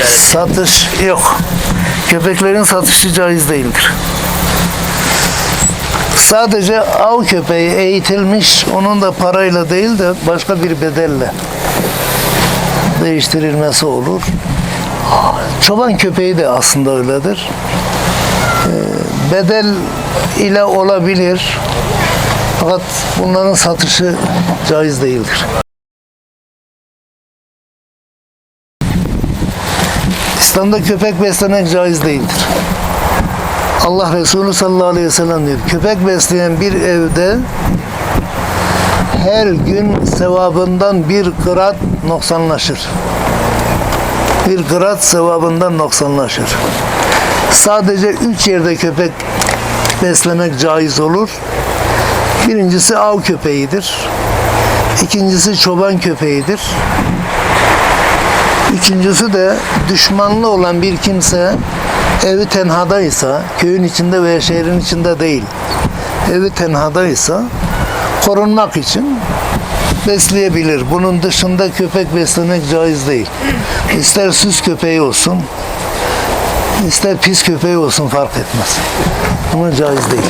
ticaret? Satış yok. Köpeklerin satışı caiz değildir. Sadece av köpeği eğitilmiş, onun da parayla değil de başka bir bedelle değiştirilmesi olur. Çoban köpeği de aslında öyledir. Ee, Bedel ile olabilir. Fakat bunların satışı caiz değildir. İslam'da köpek beslemek caiz değildir. Allah Resulü sallallahu aleyhi ve sellem diyor. Köpek besleyen bir evde her gün sevabından bir kırat noksanlaşır. Bir kırat sevabından noksanlaşır. Sadece üç yerde köpek beslemek caiz olur. Birincisi av köpeğidir. İkincisi çoban köpeğidir. Üçüncüsü de düşmanlı olan bir kimse evi tenhadaysa, köyün içinde veya şehrin içinde değil, evi tenhadaysa korunmak için besleyebilir. Bunun dışında köpek beslemek caiz değil. İster süs köpeği olsun, ister pis köpeği olsun fark etmez. Ama caiz değil.